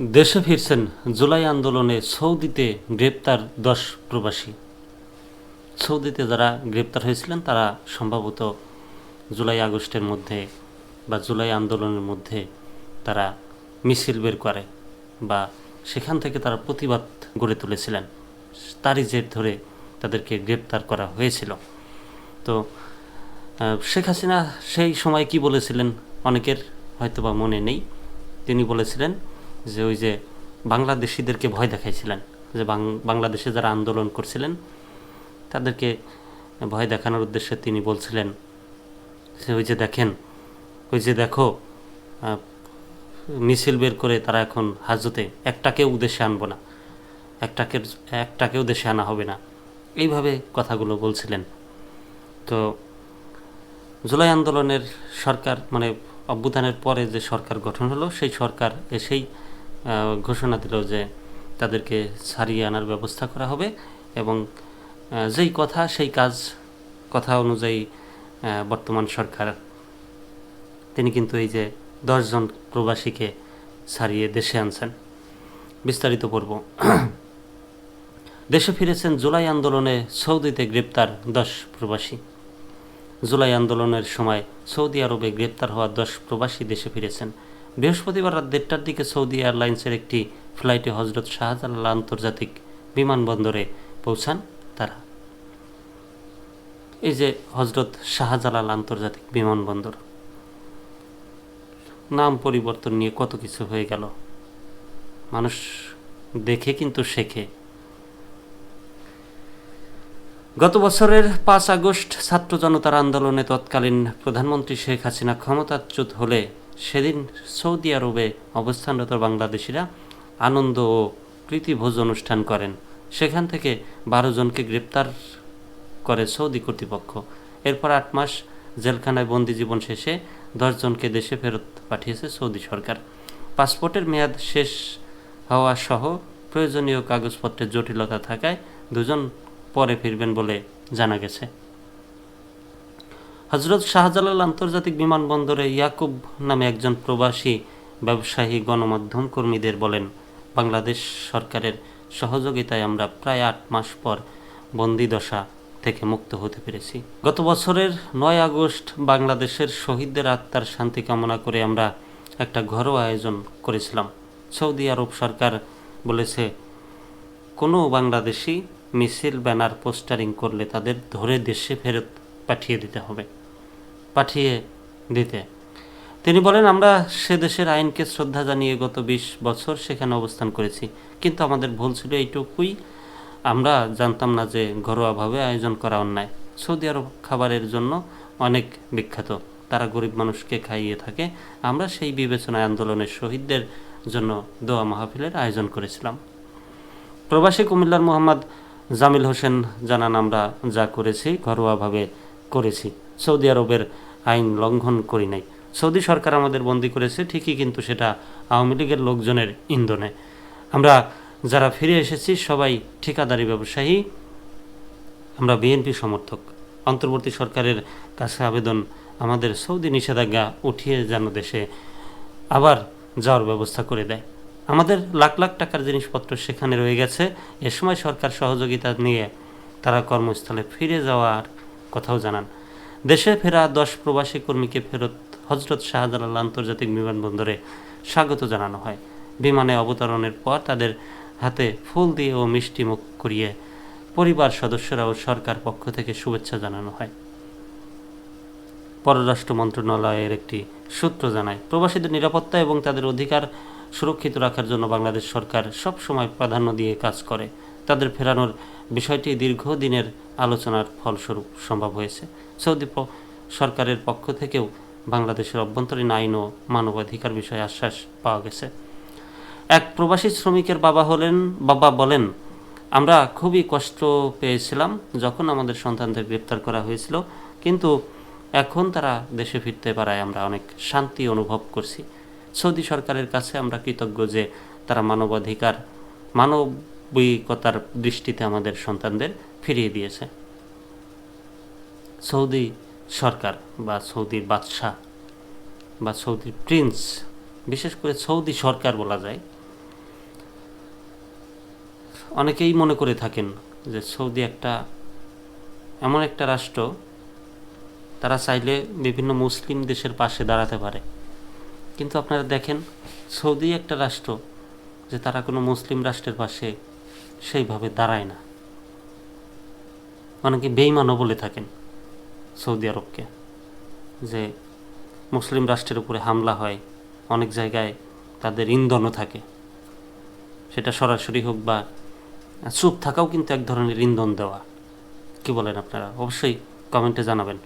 দেশে ফিরছেন জুলাই আন্দোলনে সৌদিতে গ্রেপ্তার দশ প্রবাসী। সৌদিতে যারা গ্রেপ্তার হয়েছিলেন, তারা সম্ভবত জুলাই আগস্টের মধ্যে বা জুলাই আন্দোলনের মধ্যে তারা মিছিল বের করে বা সেখান থেকে তারা প্রতিবাদ গড়ে তুলেছিলেন। তারই জের ধরে তাদেরকে গ্রেপ্তার করা হয়েছিল। তো শেখ হাসিনা সেই সময় কি বলেছিলেন? অনেকের হয়তোবা মনে নেই। তিনি বলেছিলেন যে ওই যে বাংলাদেশিদেরকে ভয় দেখাইছিলেন যে বাংলাদেশে যারা আন্দোলন করছিলেন তাদেরকে ভয় দেখানোর উদ্দেশ্যে তিনি বলছিলেন যে ওই যে দেখেন ওই যে দেখো মিছিল বের করে তারা এখন হাজতে একটাকেও উদ্দেশ্যে আনব না একটাকে একটাকেও দেশে আনা হবে না। এইভাবে কথাগুলো বলছিলেন। তো জুলাই আন্দোলনের সরকার মানে অভ্যুত্থানের পরে যে সরকার গঠন হলো সেই সরকার আহ, ঘোষণা দিল যে তাদেরকে ছাড়িয়ে আনার ব্যবস্থা করা হবে এবং যেই কথা সেই কাজ, কথা অনুযায়ী বর্তমান সরকার, তিনি কিন্তু এই যে দশজন প্রবাসীকে ছাড়িয়ে দেশে আনছেন। বিস্তারিত পর্ব দেশে ফিরেছেন জুলাই আন্দোলনে সৌদিতে গ্রেপ্তার দশ প্রবাসী। জুলাই আন্দোলনের সময় সৌদি আরবে গ্রেপ্তার হওয়া দশ প্রবাসী দেশে ফিরেছেন। বৃহস্পতিবার রাত দেড়টার দিকে সৌদি এয়ারলাইন্সের একটি ফ্লাইটে হজরত শাহজালাল আন্তর্জাতিক বিমানবন্দরে পৌঁছান তারা। এই যে হজরত শাহজালাল আন্তর্জাতিক বিমানবন্দর। নাম পরিবর্তন নিয়ে কত কিছু হয়ে গেল। মানুষ দেখে কিন্তু শেখে। গত বছরের পাঁচ আগস্ট ছাত্র জনতার আন্দোলনে তৎকালীন প্রধানমন্ত্রী শেখ হাসিনা ক্ষমতাচ্যুত হলে সেদিন সৌদি আরবে অবস্থানরত বাংলাদেশিরা আনন্দ ও প্রীতিভোজ অনুষ্ঠান করেন। সেখান থেকে বারো জনকে গ্রেপ্তার করে সৌদি কর্তৃপক্ষ। এরপর আট মাস জেলখানায় বন্দি জীবন শেষে দশজনকে দেশে ফেরত পাঠিয়েছে সৌদি সরকার। পাসপোর্টের মেয়াদ শেষ হওয়া সহ প্রয়োজনীয় কাগজপত্রের জটিলতা থাকায় দুজন পরে ফিরবেন বলে জানা গেছে। হজরত শাহজালাল আন্তর্জাতিক বিমানবন্দরে ইয়াকুব নামে একজন প্রবাসী ব্যবসায়ী গণমাধ্যম কর্মীদের বলেন, বাংলাদেশ সরকারের সহযোগিতায় আমরা প্রায় আট মাস পর বন্দিদশা থেকে মুক্ত হতে পেরেছি। গত বছরের নয় আগস্ট বাংলাদেশের শহীদদের আত্মার শান্তি কামনা করে আমরা একটা ঘরোয়া আয়োজন করেছিলাম। সৌদি আরব সরকার বলেছে, কোনো বাংলাদেশি মিছিল, ব্যানার, পোস্টারিং করলে তাদের ধরে দেশে ফেরত পাঠিয়ে দিতে হবে। পাঠিয়ে দিতে। তিনি বলেন, আমরা সে দেশের আইনকে শ্রদ্ধা জানিয়ে গত বিশ বছর সেখানে অবস্থান করেছি। কিন্তু আমাদের ভুল ছিল এইটুকুই। আমরা জানতাম না যে ঘরোয়াভাবে আয়োজন করা অন্যায়। সৌদি আরব খাবারের জন্য অনেক বিখ্যাত। তারা গরিব মানুষকে খাইয়ে থাকে। আমরা সেই বিবেচনায় আন্দোলনের শহীদদের জন্য দোয়া মাহফিলের আয়োজন করেছিলাম। প্রবাসী কুমিল্লার মোহাম্মদ জামিল হোসেন জানান, আমরা যা করেছি, ঘরোয়াভাবে করেছি। সৌদি আরবের আইন লঙ্ঘন করি নাই। সৌদি সরকার আমাদের বন্দি করেছে, ঠিকই কিন্তু সেটা আওয়ামী লীগের লোকজনের ইন্ধনে। আমরা যারা ফিরে এসেছি, সবাই ঠিকাদারি ব্যবসায়ী। আমরা বিএনপি সমর্থক। অন্তর্বর্তী সরকারের কাছে আবেদন, আমাদের সৌদি নিষেধাজ্ঞা উঠিয়ে যেন দেশে আবার যাওয়ার ব্যবস্থা করে দেয়। আমাদের লাখ লাখ টাকার জিনিসপত্র সেখানে রয়ে গেছে। এ সময় সরকার সহযোগিতা নিয়ে তারা কর্মস্থলে ফিরে যাওয়ার কথাও জানান। দেশে ফেরা দশ প্রবাসী কর্মীকে ফেরত হজরত শাহজালাল আন্তর্জাতিক বিমানবন্দরে স্বাগত জানানো হয়। বিমানে অবতরণের পর তাদের হাতে ফুল দিয়ে ও মিষ্টি মুখ করিয়ে পরিবার সদস্যরা ও সরকার পক্ষ থেকে শুভেচ্ছা জানানো হয়। পররাষ্ট্র মন্ত্রণালয়ের একটি সূত্র জানায়, প্রবাসীদের নিরাপত্তা এবং তাদের অধিকার সুরক্ষিত রাখার জন্য বাংলাদেশ সরকার সব সময় প্রাধান্য দিয়ে কাজ করে। তাদের ফেরানোর বিষয়টি দীর্ঘদিনের আলোচনার ফলস্বরূপ সম্ভব হয়েছে। সৌদি সরকারের পক্ষ থেকেও বাংলাদেশের অভ্যন্তরীণ আইন ও মানবাধিকার বিষয়ে আশ্বাস পাওয়া গেছে। এক প্রবাসী শ্রমিকের বাবা হলেন, বাবা বলেন, আমরা খুবই কষ্ট পেয়েছিলাম যখন আমাদের সন্তানদের গ্রেপ্তার করা হয়েছিল, কিন্তু এখন তারা দেশে ফিরতে পারায় আমরা অনেক শান্তি অনুভব করছি। সৌদি সরকারের কাছে আমরা কৃতজ্ঞ যে তারা মানবাধিকার মানবিকতার দৃষ্টিতে আমাদের সন্তানদের ফিরিয়ে দিয়েছে। সৌদি সরকার বা সৌদির বাদশাহ বা সৌদির প্রিন্স, বিশেষ করে সৌদি সরকার বলা যায়, অনেকেই মনে করে থাকেন যে সৌদি একটা এমন একটা রাষ্ট্র, তারা চাইলে বিভিন্ন মুসলিম দেশের পাশে দাঁড়াতে পারে। কিন্তু আপনারা দেখেন, সৌদি একটা রাষ্ট্র যে তারা কোনো মুসলিম রাষ্ট্রের পাশে সেইভাবে দাঁড়ায় না। অনেকে বেইমানও বলে থাকেন সৌদি আরবকে যে মুসলিম রাষ্ট্রের উপরে হামলা হয়, অনেক জায়গায় তাদের ইন্ধনও থাকে। সেটা সরাসরি হোক বা চুপ থাকাও কিন্তু এক ধরনের ইন্ধন দেওয়া। কি বলেন আপনারা? অবশ্যই কমেন্টে জানাবেন।